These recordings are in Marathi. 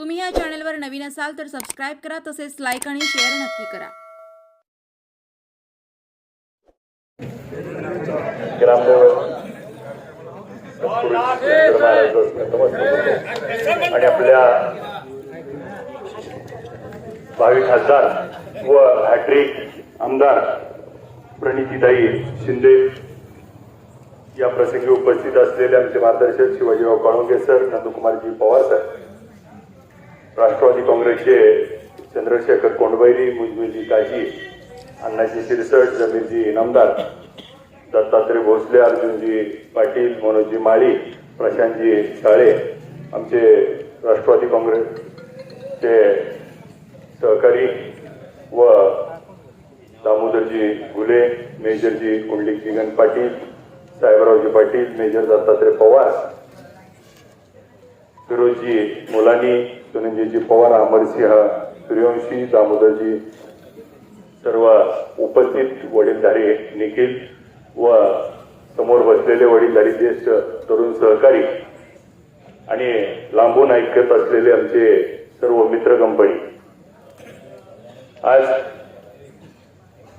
तुम्ही या चॅनलवर नवीन असाल तर सबस्क्राईब करा तसेच लाईक आणि शेअर नक्की करा. आणि आपल्या भावी खासदार व हॅट्रिक आमदार प्रणितीताई शिंदे या प्रसंगी उपस्थित असलेले आमचे मार्गदर्शक शिवाजीराव काळुंगे सर नंदकुमारजी पवार सर राष्ट्रवादी काँग्रेसचे चंद्रशेखर कोंडबैरी मुजबीजी काशी अण्णाजी शिरसट जमीरजी इनामदार दत्तात्रय भोसले अर्जुनजी पाटील मनोजी माळी प्रशांतजी शाळे आमचे राष्ट्रवादी काँग्रेसचे सहकारी व दामोदरजी घुले मेजरजी कुंडलिक जिगन पाटील साहेबरावजी पाटील मेजर दत्तात्रय पवार फिरोजी मुलानी सुनीलजी पवार अमरसिंह सूर्यवंशी दामोदरजी सर्व उपस्थित वडीलधारी निखिल व समोर बसलेले वडीलधारी ज्येष्ठ तरुण सहकारी आणि लांबून ऐकत असलेले आमचे सर्व मित्र कंपनी. आज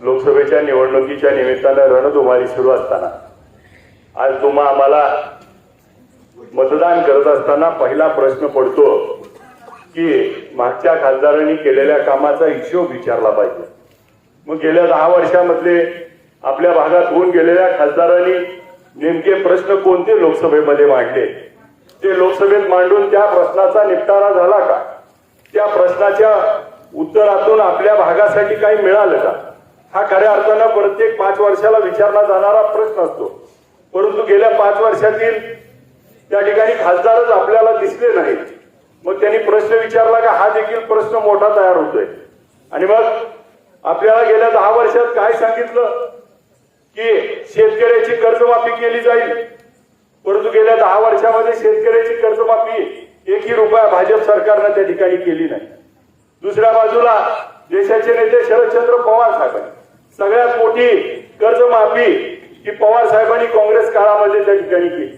लोकसभेच्या निवडणुकीच्या निमित्तानं रणधुमारी सुरू असताना आज तुम्हा आम्हाला मतदान करत असताना पहिला प्रश्न पडतो की मागच्या खासदारांनी केलेल्या कामाचा हिशोब विचारला पाहिजे. मग गेल्या दहा वर्षामधले आपल्या भागात होऊन गेलेल्या खासदारांनी नेमके प्रश्न कोणते लोकसभेमध्ये मांडले? ते लोकसभेत मांडून त्या प्रश्नाचा निपटारा झाला का? त्या प्रश्नाच्या उत्तरातून आपल्या भागासाठी काही मिळालं का? हा खऱ्या अर्थानं प्रत्येक पाच वर्षाला विचारला जाणारा प्रश्न असतो. परंतु गेल्या पाच वर्षातील त्या ठिकाणी खासदारच आपल्याला दिसले नाहीत. मग त्यांनी प्रश्न विचारला का हा देखील प्रश्न मोठा तयार होतोय. आणि मग आपल्याला गेल्या दहा वर्षात काय सांगितलं? की शेतकऱ्याची कर्जमाफी केली जाईल. परंतु गेल्या दहा वर्षामध्ये शेतकऱ्याची कर्जमाफी एकही रुपया भाजप सरकारनं त्या ठिकाणी केली नाही. दुसऱ्या बाजूला देशाचे नेते शरदचंद्र पवार साहेबांनी. सगळ्यात मोठी कर्जमाफी ही पवार साहेबांनी काँग्रेस काळामध्ये त्या ठिकाणी केली.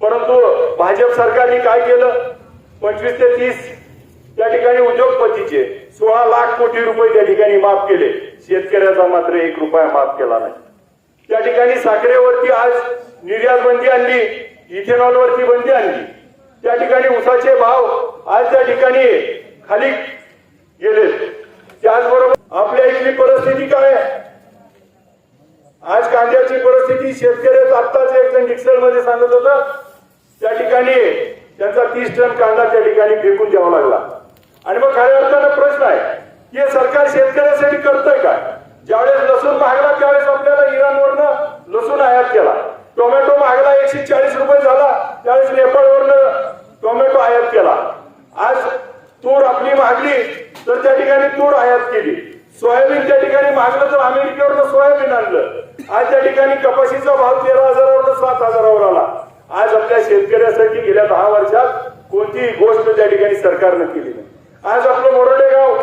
परंतु भाजप सरकारने काय केलं? पंचवीस ते तीस त्या ठिकाणी उद्योगपतीचे सोळा लाख कोटी रुपये त्या ठिकाणी माफ केले. शेतकऱ्याचा मात्र एक रुपया माफ केला नाही. त्या ठिकाणी साखरेवरती आज निर्यात बंदी आणली इथेनॉलवरती बंदी आणली. त्या ठिकाणी उसाचे भाव आज त्या ठिकाणी खाली गेले. त्याचबरोबर आपल्या इथली परिस्थिती काय? आज कांद्याची परिस्थिती शेतकऱ्याच आत्ताच एक जण डिक्सलमध्ये सांगत होता. त्या ठिकाणी त्यांचा तीस टन कांदा त्या ठिकाणी फेकून द्यावा लागला. आणि मग खऱ्या अर्थानं प्रश्न आहे हे सरकार शेतकऱ्यासाठी करतंय काय ज्यावेळेस लसूण महागला त्यावेळेस आपल्याला इराणवरनं लसूण आयात केला. टोमॅटो महागला एकशे चाळीस रुपये झाला त्यावेळेस नेपाळवरनं टोमॅटो आयात केला. आज तूर आपली मागली तर त्या ठिकाणी तूर आयात केली. सोयाबीन त्या ठिकाणी मागलं तर अमेरिकेवरनं सोयाबीन आणलं. आज त्या ठिकाणी कपाशीचा भाव तेरा हजारावर सात हजारावर आला. आज आपल्या शेतकऱ्यासाठी गेल्या दहा वर्षात कोणतीही गोष्ट त्या ठिकाणी सरकारनं केली नाही. आज आपलं मोरडे गाव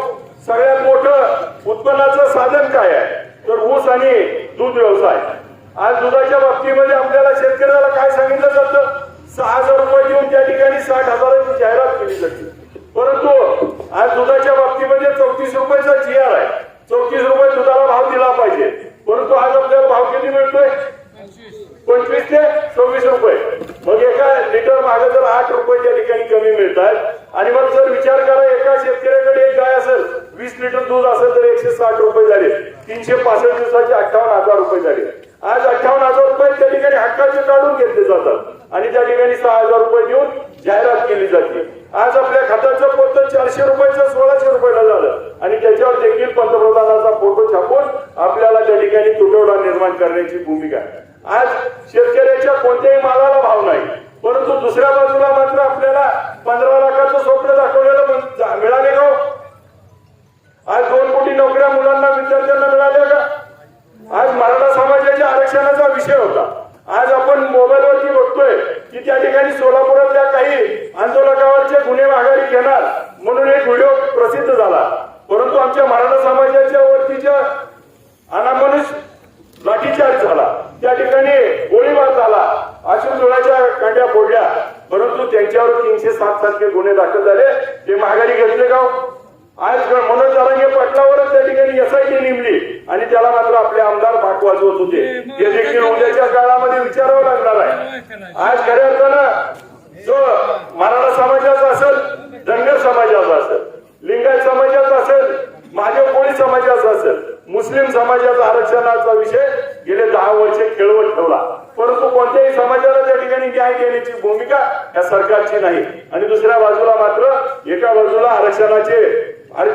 सगळ्यात मोठं उत्पन्नाचं साधन काय आहे? तर ऊस आणि दूध व्यवसाय. आज दुधाच्या बाबतीमध्ये आपल्याला शेतकऱ्याला काय सांगितलं जातं? सहा हजार रुपये देऊन त्या ठिकाणी साठ हजाराची जाहिरात केली जाते. परंतु आज दुधाच्या बाबतीमध्ये चौतीस रुपयाचा जी आर आहे. चौतीस रुपये दुधाला भाव दिला पाहिजे. परंतु आज आपल्याला भाव किती मिळतोय? पंचवीस ते सव्वीस रुपये. मागे जर आठ रुपये त्या ठिकाणी कमी मिळतात आणि मग जर विचार करा एका शेतकऱ्याकडे एक गाय असेल वीस लिटर दूध असेल तर एकशे साठ रुपये झाले. तीनशे पासष्ट दिवसाचे अठ्ठावन्न हजार रुपये झाले. आज अठ्ठावन्न हजार रुपये त्या ठिकाणी हक्काचे काढून घेतले जातात. आणि त्या ठिकाणी सहा हजार रुपये देऊन जाहिरात केली जाते. आज आपल्या खात्याचं पोत चारशे रुपयाचं सोळाशे रुपयाला झालं. आणि त्याच्यावर देखील पंतप्रधानाचा फोटो छापून आपल्याला त्या ठिकाणी तुटवडा निर्माण करण्याची भूमिका. आज शेतकऱ्याच्या कोणत्याही मालाला भाव नाही. परंतु दुसऱ्या बाजूला मात्र आपल्याला पंधरा लाखाचं स्वप्न दाखवलेलं पण मिळाले का हो? आज दोन कोटी नोकऱ्या मुलांना विद्यार्थ्यांना मिळाल्या का? आज मराठा समाजाच्या आरक्षणाचा विषय होता. आज आपण मोबाईलवरती बघतोय की त्या ठिकाणी सोलापुरातल्या काही आंदोलकावरचे गुन्हे माघारी घेणार म्हणून एक व्हिडिओ प्रसिद्ध झाला. परंतु आमच्या मराठा समाजाच्या वरतीच्या अनामनुष लाठीचार्ज झाला. त्या ठिकाणी गोळीबार झाला. त्यांच्यावर तीनशे सात सातशे गुन्हे दाखल झाले. ते माघारी घेतले का हो? आज मनोज जरांगे पटलावरच त्या ठिकाणी एसआयटी नेमली आणि त्याला मात्र आपले आमदार भाग वाजवत होते. हे देखील उद्याच्या काळामध्ये विचारावं लागणार आहे. आज खऱ्या अर्थानं जो मराठा समाजाचा असेल धनगर समाजाचा असेल लिंगायत समाजाचा असेल महादेव कोळी समाजाचा असेल मुस्लिम समाजाचा आरक्षणाचा विषय गेले दहा वर्षे खेळवत ठेवला परंतु कोणत्याही समाजाला त्या ठिकाणी न्याय देण्याची भूमिका या सरकारची नाही. आणि दुसऱ्या बाजूला मात्र एका बाजूला आरक्षणाचे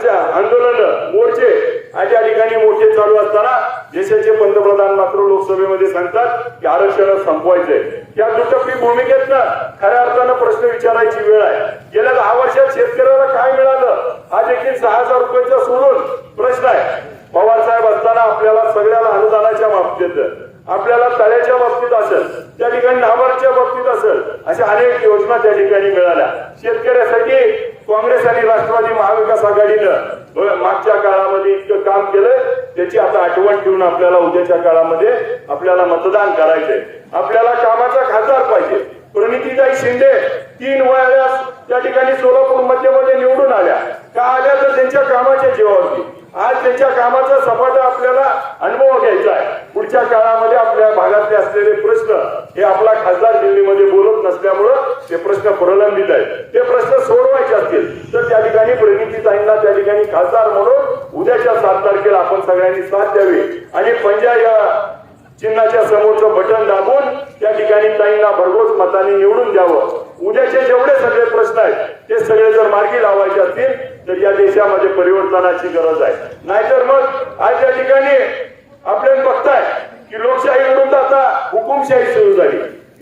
आंदोलन मोर्चे आणि ठिकाणी मोर्चे चालू असताना देशाचे पंतप्रधान मात्र लोकसभेमध्ये सांगतात की आरक्षण संपवायचंय. या दुटप्पी भूमिकेतनं खऱ्या अर्थानं प्रश्न विचारायची वेळ आहे. गेल्या दहा वर्षात शेतकऱ्याला काय मिळालं? हा देखील सहा हजार रुपयाचा सोडून प्रश्न आहे. पवार साहेब असताना आपल्याला सगळ्याला अनुदानाच्या बाबतीत आपल्याला तळ्याच्या बाबतीत असेल त्या ठिकाणी नाबार्डच्या बाबतीत असेल अशा अनेक योजना त्या ठिकाणी मिळाल्या. शेतकऱ्यासाठी काँग्रेस आणि राष्ट्रवादी महाविकास आघाडीनं मागच्या काळामध्ये इतकं काम केलं त्याची आता आठवण ठेवून आपल्याला उद्याच्या काळामध्ये आपल्याला मतदान करायचंय. आपल्याला कामाचा खासदार पाहिजे. प्रणितीताई शिंदे तीन वेळेस त्या ठिकाणी सोलापूर मध्यमध्ये निवडून आल्या. का आल्या? तर त्यांच्या कामाच्या जीवावरती. आज त्यांच्या कामाचा सपाटा आपल्याला अनुभव घ्यायचा आहे. पुढच्या काळामध्ये आपल्या भागातले असलेले प्रश्न हे आपला खासदार दिल्लीमध्ये बोलत नसल्यामुळं ते प्रश्न प्रलंबित आहेत. ते प्रश्न सोडवायचे असतील तर त्या ठिकाणी प्रणितीताईंना त्या ठिकाणी खासदार म्हणून उद्याच्या सात तारखेला आपण सगळ्यांनी साथ द्यावी. आणि पंजा या चिन्हाच्या समोरचं बटन दाबून त्या ठिकाणी ताईंना भरघोस मताने निवडून द्यावं. उद्याचे जेवढे सगळे प्रश्न आहेत ते सगळे जर मार्गी लावायचे असतील तर या देशामध्ये परिवर्तनाची गरज आहे. नाहीतर मग आज या ठिकाणी आपल्याला बघताय की लोकशाही विरुद्ध आता हुकुमशाही सुरू झाली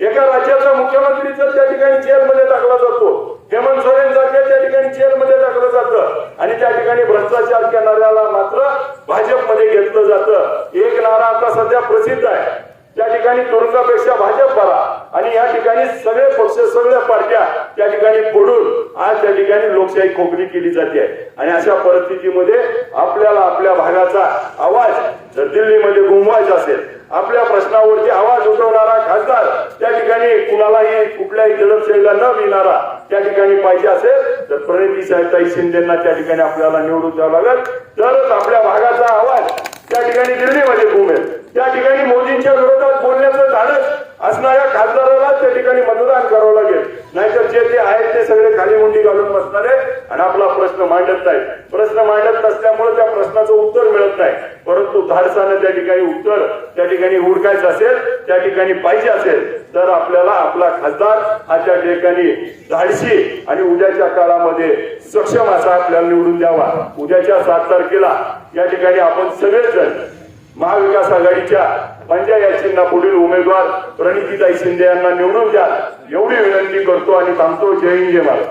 एका राज्याचा मुख्यमंत्री जर त्या ठिकाणी जेलमध्ये टाकला जातो हेमंत सोरेन सारख्या त्या ठिकाणी जेलमध्ये टाकलं जातं आणि त्या ठिकाणी भ्रष्टाचार करणाऱ्याला मात्र भाजपमध्ये घेतलं जातं एक नारा आता सध्या प्रसिद्ध आहे त्या ठिकाणी तुरुंगापेक्षा भाजप बरा आणि या ठिकाणी सगळे पक्ष सगळ्या पार्ट्या त्या ठिकाणी फोडून आज त्या ठिकाणी लोकशाही खोकली केली जाते. आणि अशा परिस्थितीमध्ये आपल्याला आपल्या भागाचा आवाज जर दिल्लीमध्ये घुमवायचा असेल आपल्या प्रश्नावरती आवाज उठवणारा खासदार त्या ठिकाणी कुणालाही कुठल्याही दडपशाहीला न मिळणारा त्या ठिकाणी पाहिजे असेल तर प्रणिती साहेबताई शिंदेना त्या ठिकाणी आपल्याला निवडून द्यावं लागेल. तरच आपल्या भागाचा आवाज त्या ठिकाणी दिल्लीमध्ये घुमेल त्या ठिकाणी मोदींच्या विरोधात बोलण्याचं धाडस असणाऱ्या खासदाराला त्या ठिकाणी मतदान करावं लागेल. नाहीतर जे ते आहेत ते सगळे खाली मुंडी घालून बसणार आहेत आणि आपला प्रश्न मांडत नाही. प्रश्न मांडत नसल्यामुळे त्या प्रश्नाचं उत्तर मिळत नाही. परंतु धाडसानं त्या ठिकाणी उत्तर त्या ठिकाणी हुडकायचं असेल त्या ठिकाणी पाहिजे असेल तर आपल्याला आपला खासदार हा त्या ठिकाणी धाडशी आणि उद्याच्या काळामध्ये सक्षम असा आपल्याला निवडून द्यावा. उद्याच्या सात तारखेला या ठिकाणी आपण सगळेजण महाविकास आघाडीच्या म्हणजे या पुढील उमेदवार प्रणितीताई शिंदे यांना निवडून द्या. एवढी विनंती करतो आणि थांबतो. जय हिंद जय महाराज